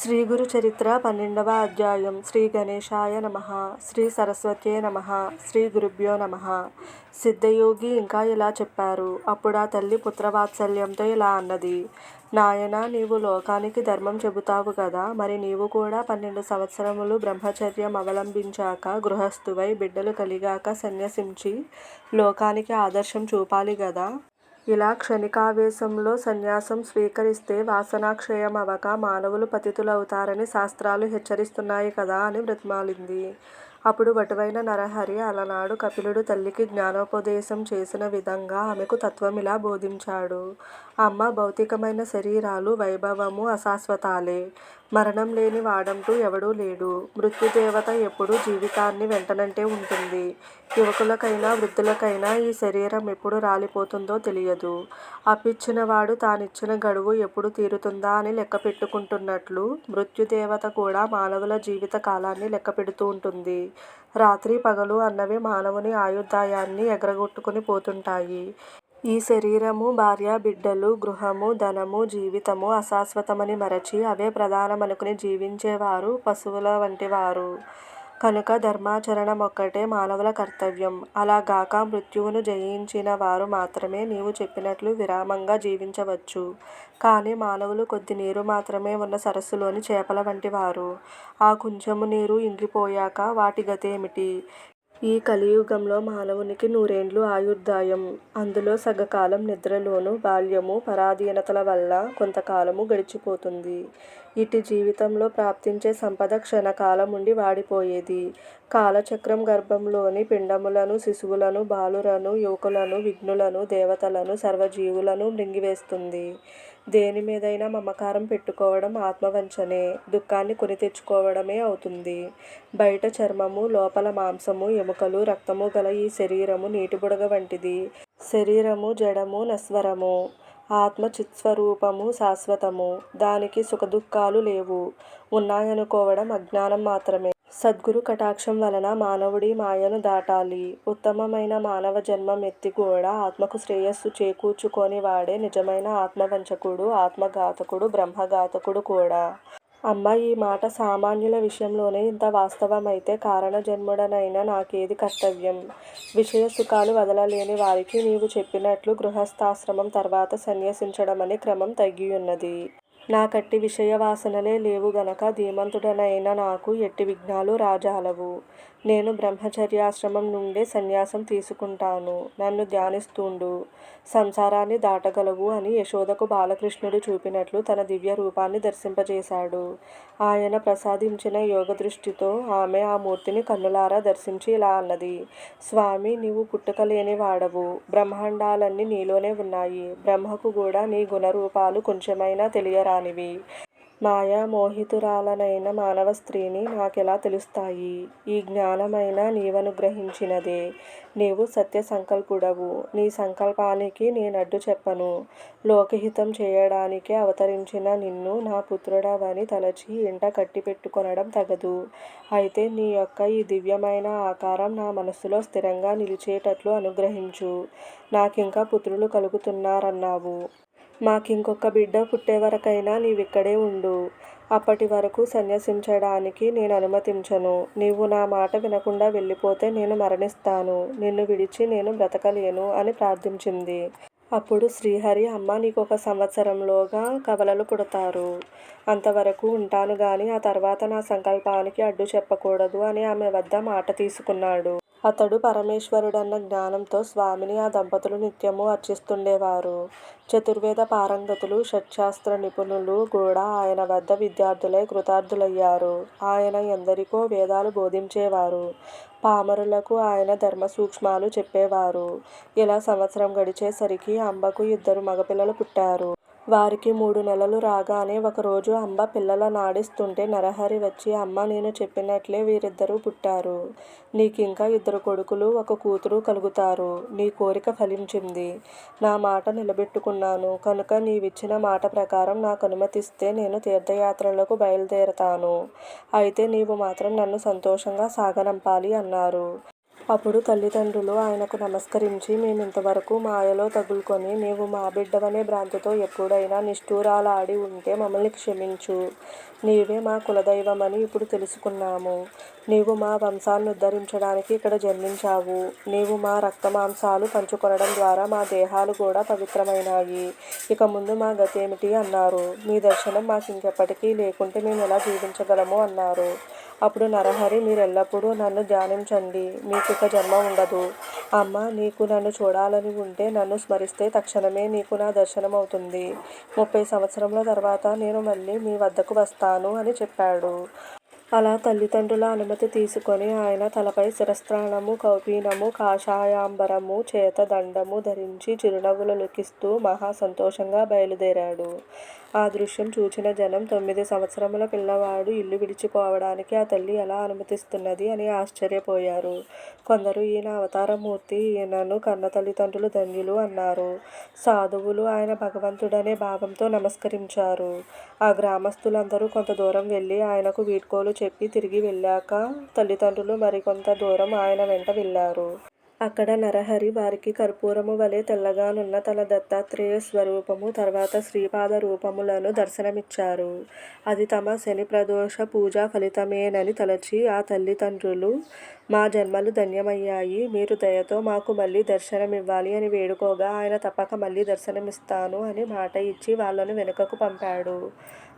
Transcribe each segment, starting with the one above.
శ్రీ గురు చరిత్ర పన్నెండవ అధ్యాయం. శ్రీ గణేశాయ నమ. శ్రీ సరస్వతే నమ. శ్రీ గురుభ్యో నమ. సిద్ధయోగి ఇంకా ఇలా చెప్పారు. అప్పుడు ఆ తల్లి పుత్రవాత్సల్యంతో ఇలా అన్నది. నాయనా నీవు లోకానికి ధర్మం చెబుతావు కదా. మరి నీవు కూడా పన్నెండు సంవత్సరములు బ్రహ్మచర్యం అవలంబించాక గృహస్థువై బిడ్డలు కలిగాక సన్యసించి లోకానికి ఆదర్శం చూపాలి కదా. ఇలా క్షణికావేశంలో సన్యాసం స్వీకరిస్తే వాసనాక్షయమవక మానవులు పతితులవుతారని శాస్త్రాలు హెచ్చరిస్తున్నాయి కదా అని బ్రతిమాలింది. అప్పుడు వటువైన నరహరి అలనాడు కపిలుడు తల్లికి జ్ఞానోపదేశం చేసిన విధంగా ఆమెకు తత్వమిలా బోధించాడు. అమ్మ భౌతికమైన శరీరాలు వైభవము అశాశ్వతాలే. మరణం లేని వాడంటూ ఎవడూ లేడు. మృత్యుదేవత ఎప్పుడూ జీవితాన్ని వెంటనంటే ఉంటుంది. యువకులకైనా వృద్ధులకైనా ఈ శరీరం ఎప్పుడు రాలిపోతుందో తెలియదు. అప్పిచ్చిన వాడు తానిచ్చిన గడువు ఎప్పుడు తీరుతుందా అని లెక్క పెట్టుకుంటున్నట్లు మృత్యుదేవత కూడా మానవుల జీవిత కాలాన్ని లెక్క పెడుతూ ఉంటుంది. రాత్రి పగలు అన్నవి మానవుని ఆయుర్దాయాన్ని ఎగరగొట్టుకుని పోతుంటాయి. ఈ శరీరము భార్య బిడ్డలు గృహము ధనము జీవితము అశాశ్వతమని మరచి అవే ప్రధానమనుకుని జీవించేవారు పశువుల వంటివారు. కనుక ధర్మాచరణమొక్కటే మానవుల కర్తవ్యం. అలాగాక మృత్యువును జయించిన వారు మాత్రమే నీవు చెప్పినట్లు విరామంగా జీవించవచ్చు. కానీ మానవులు కొద్ది నీరు మాత్రమే ఉన్న సరస్సులోని చేపల వంటివారు. ఆ కొంచెము నీరు ఇంకిపోయాక వాటి గతేమిటి? ఈ కలియుగంలో మానవునికి నూరేండ్లు ఆయుర్దాయం. అందులో సగకాలం నిద్రలోను బాల్యము పరాధీనతల వల్ల కొంతకాలము గడిచిపోతుంది. ఇటు జీవితంలో ప్రాప్తించే సంపద క్షణకాలముండి వాడిపోయేది. కాలచక్రం గర్భంలోని పిండములను శిశువులను బాలురను యువకులను విఘ్నులను దేవతలను సర్వజీవులను మృంగివేస్తుంది. దేని మీదైనా మమకారం పెట్టుకోవడం ఆత్మవంచనే దుఃఖాన్ని కొని తెచ్చుకోవడమే అవుతుంది. బయట చర్మము లోపల మాంసము ఎముకలు రక్తము గల ఈ శరీరము నీటి బుడగ వంటిది. శరీరము జడము నస్వరము. ఆత్మ చిత్స్వరూపము శాశ్వతము. దానికి సుఖదుఖాలు లేవు. ఉన్నాయనుకోవడం అజ్ఞానం మాత్రమే. సద్గురు కటాక్షం వలన మానవుడి మాయను దాటాలి. ఉత్తమమైన మానవ జన్మం ఎత్తి కూడా ఆత్మకు శ్రేయస్సు చేకూర్చుకొని వాడే నిజమైన ఆత్మవంచకుడు ఆత్మఘాతకుడు బ్రహ్మఘాతకుడు కూడా. అమ్మ ఈ మాట సామాన్యుల విషయంలోనే ఇంత వాస్తవమైతే కారణజన్ముడనైనా నాకేది కర్తవ్యం? విషయ సుఖాలు వదలలేని వారికి నీవు చెప్పినట్లు గృహస్థాశ్రమం తర్వాత సన్యసించడమని క్రమం తగ్గియున్నది. నాకట్టి విషయ వాసనలే లేవు గనక ధీమంతుడనైన నాకు ఎట్టి విఘ్నాలు రాజాలవు. నేను బ్రహ్మచర్యాశ్రమం నుండే సన్యాసం తీసుకుంటాను. నన్ను ధ్యానిస్తుండు. సంసారాన్ని దాటగలవు అని యశోదకు బాలకృష్ణుడు చూపినట్లు తన దివ్య రూపాన్ని దర్శింపజేశాడు. ఆయన ప్రసాదించిన యోగ దృష్టితో ఆమె ఆ మూర్తిని కన్నులారా దర్శించి ఇలా అన్నది. స్వామి నీవు పుట్టుకలేని వాడవు. బ్రహ్మాండాలన్నీ నీలోనే ఉన్నాయి. బ్రహ్మకు కూడా నీ గుణరూపాలు కొంచెమైనా తెలియరా మాయా మోహితురాలనైన మానవ స్త్రీని నాకెలా తెలుస్తాయి? ఈ జ్ఞానమైన నీవనుగ్రహించినదే నీవు సత్య సంకల్పుడవు నీ సంకల్పానికి నేనడ్డు చెప్పను. లోకహితం చేయడానికే అవతరించిన నిన్ను నా పుత్రుడవని తలచి ఇంట కట్టిపెట్టుకొనడం తగదు. అయితే నీ యొక్క ఈ దివ్యమైన ఆకారం నా మనసులో స్థిరంగా నిలిచేటట్లు అనుగ్రహించు. నాకింకా పుత్రులు కలుగుతున్నారన్నావు. మాకింకొక బిడ్డ పుట్టేవరకైనా నీవిక్కడే ఉండు. అప్పటి వరకు సన్యసించడానికి నేను అనుమతించను నీవు నా మాట వినకుండా వెళ్ళిపోతే నేను మరణిస్తాను. నిన్ను విడిచి నేను బ్రతకలేను అని ప్రార్థించింది. అప్పుడు శ్రీహరి అమ్మ నీకొక సంవత్సరంలోగా కవలలు పుడతారు. అంతవరకు ఉంటాను గాని ఆ తర్వాత నా సంకల్పానికి అడ్డు చెప్పకూడదు అని ఆమె వద్ద మాట తీసుకున్నాడు. అతడు పరమేశ్వరుడన్న జ్ఞానంతో స్వామిని ఆ దంపతులు నిత్యము అర్చిస్తుండేవారు. చతుర్వేద పారంగతులు షట్శాస్త్ర నిపుణులు కూడా ఆయన వద్ద విద్యార్థులై కృతార్థులయ్యారు. ఆయన ఎందరికో వేదాలు బోధించేవారు. పామరులకు ఆయన ధర్మ సూక్ష్మాలు చెప్పేవారు. ఇలా సంవత్సరం గడిచేసరికి అంబకు ఇద్దరు మగపిల్లలు పుట్టారు. వారికి మూడు నెలలు రాగానే ఒకరోజు అంబ పిల్లల నాడిస్తుంటే నరహరి వచ్చి అమ్మ నేను చెప్పినట్లే వీరిద్దరూ పుట్టారు. నీకింకా ఇద్దరు కొడుకులు ఒక కూతురు కలుగుతారు. నీ కోరిక ఫలించింది. నా మాట నిలబెట్టుకున్నాను. కనుక నీవిచ్చిన మాట ప్రకారం నాకు అనుమతిస్తే నేను తీర్థయాత్రలకు బయలుదేరతాను. అయితే నీవు మాత్రం నన్ను సంతోషంగా సాగనంపాలి అన్నారు. అప్పుడు తల్లిదండ్రులు ఆయనకు నమస్కరించి మేమింతవరకు మాయలో తగులుకొని నీవు మా బిడ్డవనే భ్రాంతితో ఎప్పుడైనా నిష్ఠూరాలాడి ఉంటే మమ్మల్ని క్షమించు. నీవే మా కులదైవమని ఇప్పుడు తెలుసుకున్నాము. నీవు మా వంశాన్ని ఉద్ధరించడానికి ఇక్కడ జన్మించావు. నీవు మా రక్తమాంసాలు పంచుకొనడం ద్వారా మా దేహాలు కూడా పవిత్రమైనాయి. ఇక ముందు మా గతేమిటి? అన్నారు. మీ దర్శనం మాకు ఇంకెప్పటికీ లేకుంటే మేము ఎలా జీవించగలము? అన్నారు. అప్పుడు నరహరి మీరెల్లప్పుడూ నన్ను ధ్యానించండి. మీకు ఇక జన్మ ఉండదు. అమ్మ నీకు నన్ను చూడాలని ఉంటే నన్ను స్మరిస్తే తక్షణమే నీకు నా దర్శనం అవుతుంది ముప్పై సంవత్సరముల తర్వాత నేను మళ్ళీ మీ వద్దకు వస్తాను అని చెప్పాడు. అలా తల్లిదండ్రుల అనుమతి తీసుకొని ఆయన తలపై శిరస్త్రాణము కౌపీనము కాషాయాంబరము చేత దండము ధరించి చిరునవ్వులు లుకిస్తూ మహా సంతోషంగా బయలుదేరాడు. ఆ దృశ్యం చూచిన జనం తొమ్మిది సంవత్సరముల పిల్లవాడు ఇల్లు విడిచిపోవడానికి ఆ తల్లి ఎలా అనుమతిస్తున్నది అని ఆశ్చర్యపోయారు. కొందరు ఈయన అవతారమూర్తి ఈయనను కన్న తల్లిదండ్రులు ధన్యులు అన్నారు. సాధువులు ఆయన భగవంతుడనే భావంతో నమస్కరించారు. ఆ గ్రామస్తులందరూ కొంత దూరం వెళ్ళి ఆయనకు వీడ్కోలు చెప్పి తిరిగి వెళ్ళాక తల్లిదండ్రులు మరికొంత దూరం ఆయన వెంట వెళ్ళారు. అక్కడ నరహరి వారికి కర్పూరము వలె తెల్లగానున్న తన దత్తాత్రేయ స్వరూపము తర్వాత శ్రీపాద రూపములను దర్శనమిచ్చారు. అది తమ శని ప్రదోష పూజా ఫలితమేనని తలచి ఆ తల్లిదండ్రులు మా జన్మలు ధన్యమయ్యాయి. మీరు దయతో మాకు మళ్ళీ దర్శనమివ్వాలి అని వేడుకోగా ఆయన తప్పక మళ్ళీ దర్శనమిస్తాను అని మాట ఇచ్చి వాళ్ళను వెనుకకు పంపాడు.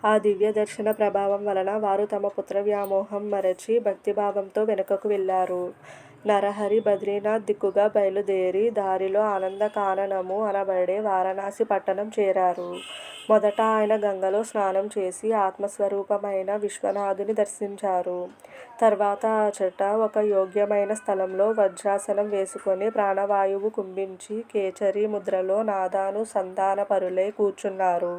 ఆ దివ్య దర్శన ప్రభావం వలన వారు తమ పుత్ర వ్యామోహం మరచి భక్తిభావంతో వెనుకకు వెళ్ళారు. నరహరి బద్రీనాథ్ దిక్కుగా బయలుదేరి దారిలో ఆనందకాననము అనబడే వారణాసి పట్టణం చేరారు. మొదట ఆయన గంగలో స్నానం చేసి ఆత్మస్వరూపమైన విశ్వనాథుని దర్శించారు. తర్వాత అచట ఒక యోగ్యమైన స్థలంలో వజ్రాసనం వేసుకొని ప్రాణవాయువు కుంభించి కేచరి ముద్రలో నాదాను సంధానపరులై కూర్చున్నారు.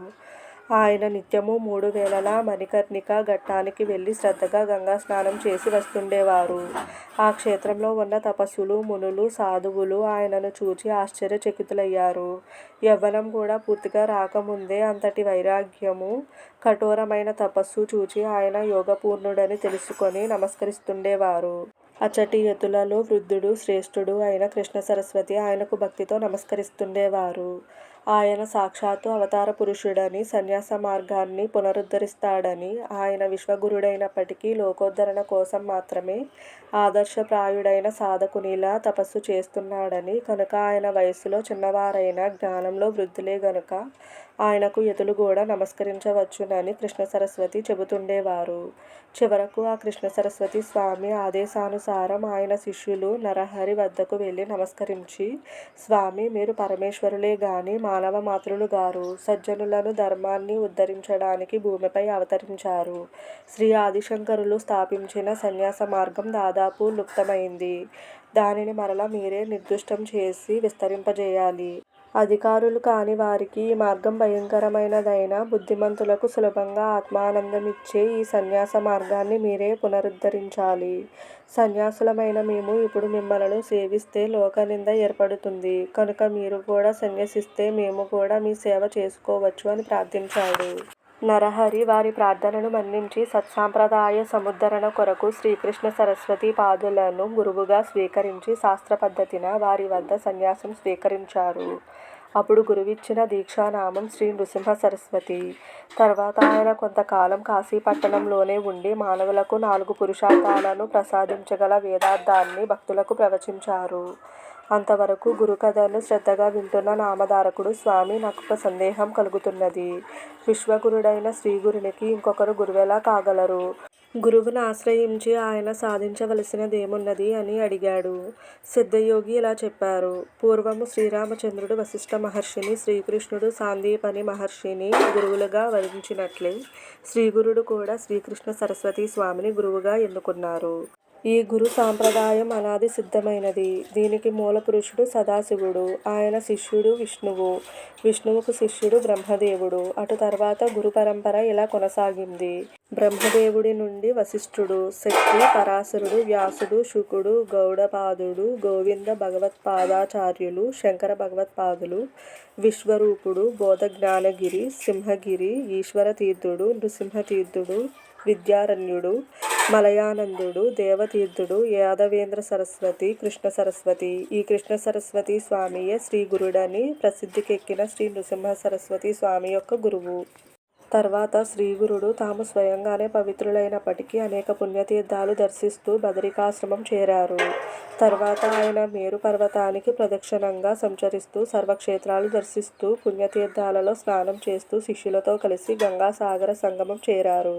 ఆయన నిత్యము మూడు వేళల మణికర్ణిక ఘట్టానికి వెళ్ళి శ్రద్ధగా గంగా స్నానం చేసి వస్తుండేవారు. ఆ క్షేత్రంలో ఉన్న తపస్సులు మునులు సాధువులు ఆయనను చూచి ఆశ్చర్యచకితులయ్యారు. యవ్వనం కూడా పూర్తిగా రాకముందే అంతటి వైరాగ్యము కఠోరమైన తపస్సు చూచి ఆయన యోగపూర్ణుడని తెలుసుకొని నమస్కరిస్తుండేవారు. అచ్చటి యతులలో వృద్ధుడు శ్రేష్ఠుడు అయిన కృష్ణ సరస్వతి ఆయనకు భక్తితో నమస్కరిస్తుండేవారు. ఆయన సాక్షాత్తు అవతార పురుషుడని సన్యాస మార్గాన్ని పునరుద్ధరిస్తాడని ఆయన విశ్వగురుడైనప్పటికీ లోకోద్ధరణ కోసం మాత్రమే ఆదర్శప్రాయుడైన సాధకునిలా తపస్సు చేస్తున్నాడని కనుక ఆయన వయసులో చిన్నవారైన జ్ఞానంలో వృద్ధులే గనుక ఆయనకు ఎదులు కూడా నమస్కరించవచ్చునని కృష్ణ సరస్వతి చెబుతుండేవారు. చివరకు ఆ కృష్ణ సరస్వతి స్వామి ఆదేశానుసారం ఆయన శిష్యులు నరహరి వద్దకు వెళ్ళి నమస్కరించి స్వామి మీరు పరమేశ్వరులే గాని మానవ మాతృలు గారు. సజ్జనులను ధర్మాన్ని ఉద్ధరించడానికి భూమిపై అవతరించారు. శ్రీ ఆదిశంకరులు స్థాపించిన సన్యాస మార్గం దాదాపు లుప్తమైంది. దానిని మరల మీరే నిర్దుష్టం చేసి విస్తరింపజేయాలి. అధికారులు కాని వారికి ఈ మార్గం భయంకరమైనదైనా బుద్ధిమంతులకు సులభంగా ఆత్మానందమిచ్చే ఈ సన్యాస మార్గాన్ని మీరే పునరుద్ధరించాలి. సన్యాసులమైన మేము ఇప్పుడు మిమ్మలను సేవిస్తే లోకనింద ఏర్పడుతుంది. కనుక మీరు కూడా సన్యసిస్తే మేము కూడా మీ సేవ చేసుకోవచ్చు అని ప్రార్థించాడు. నరహరి వారి ప్రార్థనను మన్నించి సత్సాంప్రదాయ సముద్ధరణ కొరకు శ్రీకృష్ణ సరస్వతి పాదులను గురువుగా స్వీకరించి శాస్త్ర పద్ధతిన వారి వద్ద సన్యాసం స్వీకరించారు. అప్పుడు గురువిచ్చిన దీక్షానామం శ్రీ నృసింహ సరస్వతి తర్వాత ఆయన కొంతకాలం కాశీపట్టణంలోనే ఉండి మానవులకు నాలుగు పురుషార్థాలను ప్రసాదించగల వేదార్థాన్ని భక్తులకు ప్రవచించారు. అంతవరకు గురుకథను శ్రద్ధగా వింటున్న నామధారకుడు స్వామి నాకు ఒక సందేహం కలుగుతున్నది. విశ్వగురుడైన శ్రీగురునికి ఇంకొకరు గురువెలా కాగలరు? గురువును ఆశ్రయించి ఆయన సాధించవలసినదేమున్నది అని అడిగాడు. సిద్ధయోగి ఇలా చెప్పారు. పూర్వము శ్రీరామచంద్రుడు వశిష్ఠ మహర్షిని శ్రీకృష్ణుడు సాందీపని మహర్షిని గురువులుగా వరించినట్లే శ్రీగురుడు కూడా శ్రీకృష్ణ సరస్వతి స్వామిని గురువుగా ఎన్నుకున్నారు. ఈ గురు సాంప్రదాయం అనాది సిద్ధమైనది. దీనికి మూల పురుషుడు సదాశివుడు ఆయన శిష్యుడు విష్ణువు. విష్ణువుకు శిష్యుడు బ్రహ్మదేవుడు. అటు తర్వాత గురు పరంపర ఇలా కొనసాగింది. బ్రహ్మదేవుడి నుండి వశిష్ఠుడు శక్తి పరాశరుడు వ్యాసుడు శుకుడు గౌడపాదుడు గోవింద భగవత్పాదాచార్యులు శంకర భగవత్పాదులు విశ్వరూపుడు బోధ జ్ఞానగిరి సింహగిరి ఈశ్వర తీర్థుడు నృసింహతీర్థుడు విద్యారణ్యుడు మలయానందుడు దేవతీర్థుడు యాదవేంద్ర సరస్వతి కృష్ణ సరస్వతి ఈ కృష్ణ సరస్వతి స్వామియే శ్రీ గురుడని ప్రసిద్ధికెక్కిన శ్రీ నృసింహ సరస్వతి స్వామి యొక్క గురువు తర్వాత శ్రీగురుడు తాము స్వయంగానే పవిత్రులైనప్పటికీ అనేక పుణ్యతీర్థాలు దర్శిస్తూ బదరికాశ్రమం చేరారు. తర్వాత ఆయన మేరు పర్వతానికి ప్రదక్షిణంగా సంచరిస్తూ సర్వక్షేత్రాలు దర్శిస్తూ పుణ్యతీర్థాలలో స్నానం చేస్తూ శిష్యులతో కలిసి గంగాసాగర సంగమం చేరారు.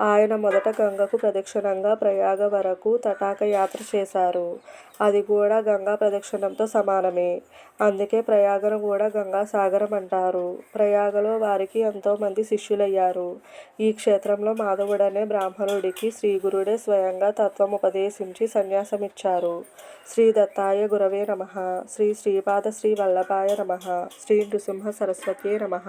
ఆయన మొదట గంగకు ప్రదక్షిణంగా ప్రయాగ వరకు తటాక యాత్ర చేశారు. అది కూడా గంగా ప్రదక్షిణంతో సమానమే. అందుకే ప్రయాగను కూడా గంగా సాగరం అంటారు. ప్రయాగలో వారికి ఎంతోమంది శిష్యులయ్యారు. ఈ క్షేత్రంలో మాధవుడనే బ్రాహ్మణుడికి శ్రీగురుడే స్వయంగా తత్వముపదేశించి సన్యాసమిచ్చారు. శ్రీ దత్తాయ గురవే నమః శ్రీ శ్రీపాద శ్రీ వల్లభాయ నమః శ్రీ నృసింహ సరస్వత్యై నమః